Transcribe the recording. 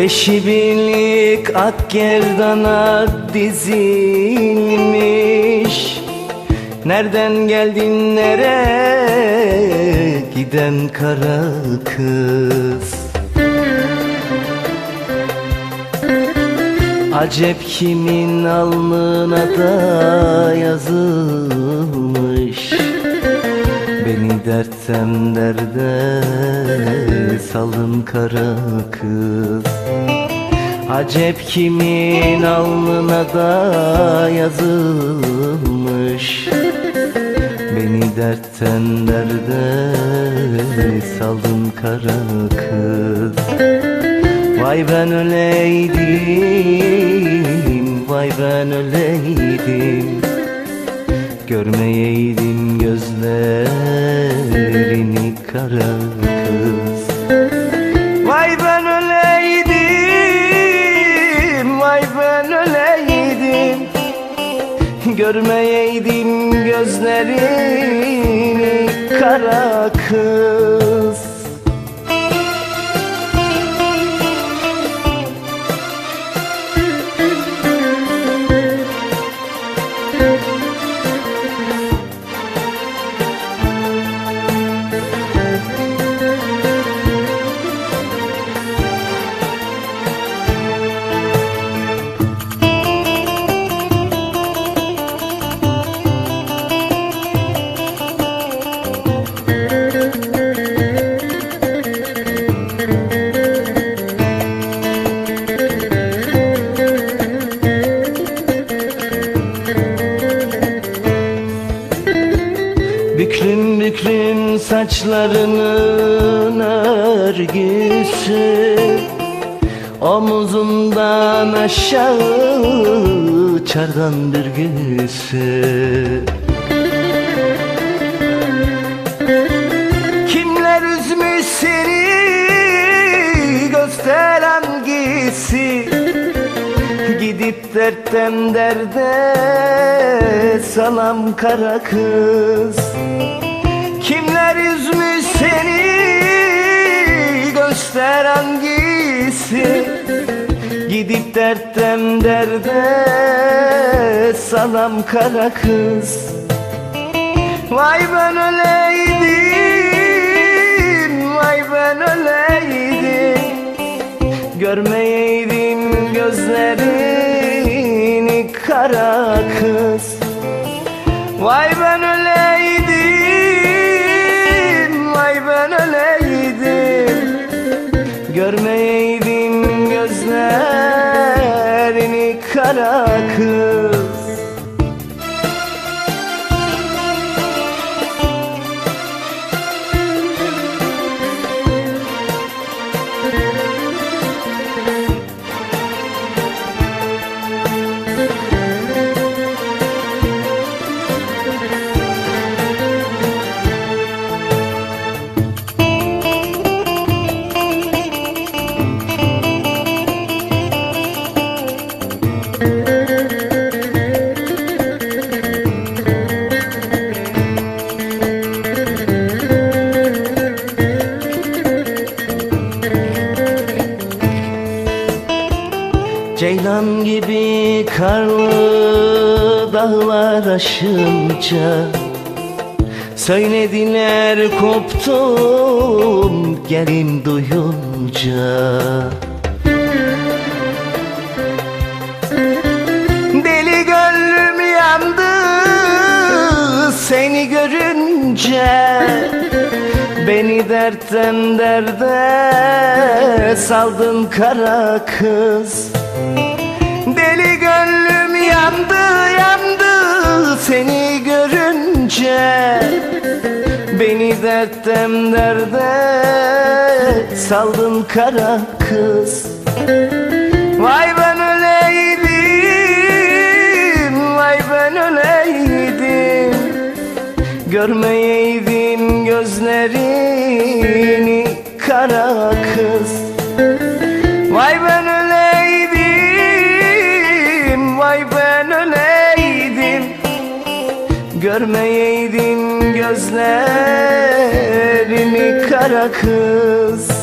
Beşi birlik ak gerdana dizilmiş. Nereden geldin nereye giden kara kız? Acep kimin alnına da yazılmış? Beni dertten derde salın kara kız. Acep kimin alnına da yazılmış. Beni dertten derde salın kara kız. Vay ben öleydim, vay ben öleydim. Görmeyeydim gözlerini kara Görmeyeydim gözlerini kara kız saçlarının örgüsü Omuzundan aşağı çardan bürgüsü Kimler üzmüş seni göster hangisi? Gidip dertten derde salam kara kız Kimler üzmüş seni göster hangisi? Gidip dertten derde salam kara kız. Vay ben öleydim, vay ben öleydim. Görmeyeydim gözlerini kara kız. Vay ben Görmeyeydim gözlerini kara kız karlı dağlar aşınca Söylediler koptum gelin duyunca Deli gönlüm yandı seni görünce Beni dertten derde saldın kara kız seni görünce Beni dertten derde saldın kara kız. Vay ben öleydim, vay ben öleydim. Görmeyeydim gözlerini kara kız Görmeyeydim gözlerini kara kız